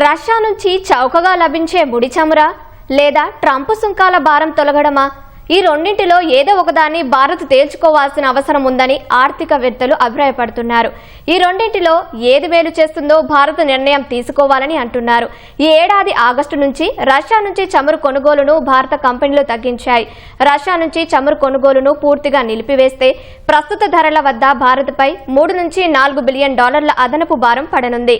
Russia నుంచి చౌకగా లభించే ముడి చముర లేదా ట్రంప్ సుంకాల భారం తొలగడమా? ఈ రెండింటిలో ఏదో ఒకదాన్ని భారత్ తేల్చుకోవాల్సిన అవసరం ఉందని ఆర్థికవేత్తలు అభిప్రాయపడుతున్నారు. ఈ రెండింటిలో ఏది మేలు చేస్తుందో భారత్ నిర్ణయం తీసుకోవాలని అంటున్నారు. ఈ ఏడాది ఆగస్టు నుంచి రష్యా నుంచి చమురు కొనుగోలును భారత కంపెనీలు తగ్గించాయి. రష్యా నుంచి చమురు కొనుగోలును పూర్తిగా నిలిపివేస్తే ప్రస్తుత ధరల వద్ద భారత్పై మూడు నుంచి నాలుగు బిలియన్ డాలర్ల అదనపు భారం పడనుంది.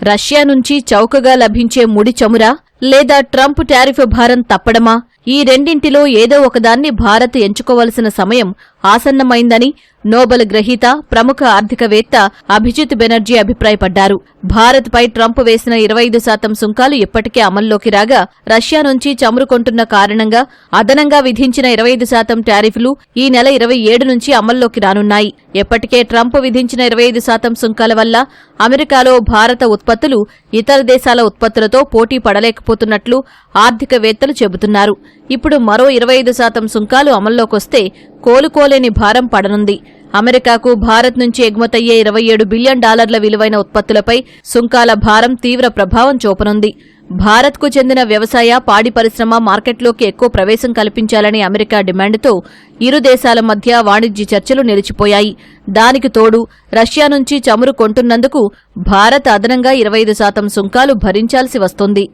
రష్యా నుంచి చౌకగా లభించే ముడి చముర లేదా ట్రంప్ టారిఫ్ భారం తప్పడమా? ఈ రెండింటిలో ఏదో ఒకదాన్ని భారత్ ఎంచుకోవలసిన సమయం ఆసన్నమైందని నోబెల్ గ్రహీత ప్రముఖ ఆర్థికవేత్త అభిజిత్ బెనర్జీ అభిప్రాయపడ్డారు. భారత్పై ట్రంప్ వేసిన ఇరవై ఐదు శాతం సుంకాలు ఇప్పటికే అమల్లోకి రాగా రష్యా నుంచి చమురు కొంటున్న కారణంగా అదనంగా విధించిన ఇరవై ఐదు శాతం టారిఫ్లు ఈ నెల ఇరవై ఏడు నుంచి అమల్లోకి రానున్నాయి. ఎప్పటికే ట్రంప్ విధించిన ఇరవై ఐదు శాతం సుంకాల వల్ల అమెరికాలో భారత ఉత్పత్తులు ఇతర దేశాల ఉత్పత్తులతో పోటీ పడలేకపోతున్నట్లు ఆర్థికవేత్తలు చెబుతున్నారు. ఇప్పుడు మరో ఇరవై ఐదు శాతం సుంకాలు అమల్లోకొస్తే కోలుకోలేని భారం పడనుంది. అమెరికాకు భారత్ నుంచి ఎగుమతయ్యే ఇరవై ఏడు బిలియన్ డాలర్ల విలువైన ఉత్పత్తులపై సుంకాల భారం తీవ్ర ప్రభావం చూపనుంది. భారత్కు చెందిన వ్యవసాయ పాడి పరిశ్రమ మార్కెట్లోకి ఎక్కువ ప్రవేశం కల్పించాలని అమెరికా డిమాండ్తో ఇరు దేశాల మధ్య వాణిజ్య చర్చలు నిలిచిపోయాయి. దానికి తోడు రష్యా నుంచి చమురు కొంటున్నందుకు భారత్ అదనంగా ఇరవై ఐదు శాతం సుంకాలు భరించాల్సి వస్తుంది.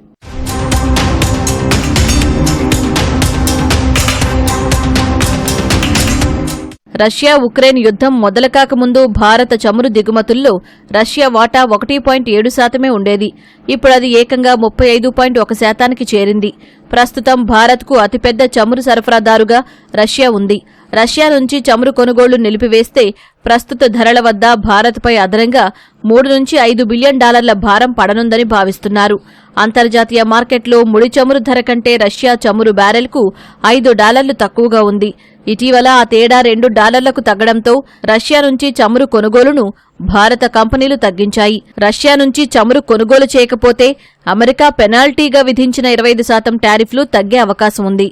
రష్యా ఉక్రెయిన్ యుద్ధం మొదలుకాకముందు భారత చమురు దిగుమతుల్లో రష్యా వాటా ఒకటి పాయింట్ ఏడు శాతమే ఉండేది. ఇప్పుడు అది ఏకంగా ముప్పై ఐదు పాయింట్ ఒక శాతానికి చేరింది. ప్రస్తుతం భారత్కు అతిపెద్ద చమురు సరఫరాదారుగా రష్యా ఉంది. రష్యా నుంచి చమురు కొనుగోళ్ళు నిలిపివేస్తే ప్రస్తుత ధరల వద్ద భారత్పై అదనంగా మూడు నుంచి ఐదు బిలియన్ డాలర్ల భారం పడనుందని భావిస్తున్నారు. అంతర్జాతీయ మార్కెట్లో ముడి చమురు ధర కంటే రష్యా చమురు బ్యారెల్కు ఐదు డాలర్లు తక్కువగా ఉంది. ఇటీవల ఆ తేడా రెండు డాలర్లకు తగ్గడంతో రష్యా నుంచి చమురు కొనుగోలును భారత కంపెనీలు తగ్గించాయి. రష్యా నుంచి చమురు కొనుగోలు చేయకపోతే అమెరికా పెనాల్టీగా విధించిన ఇరవై శాతం టారిఫ్లు తగ్గే అవకాశం ఉంది.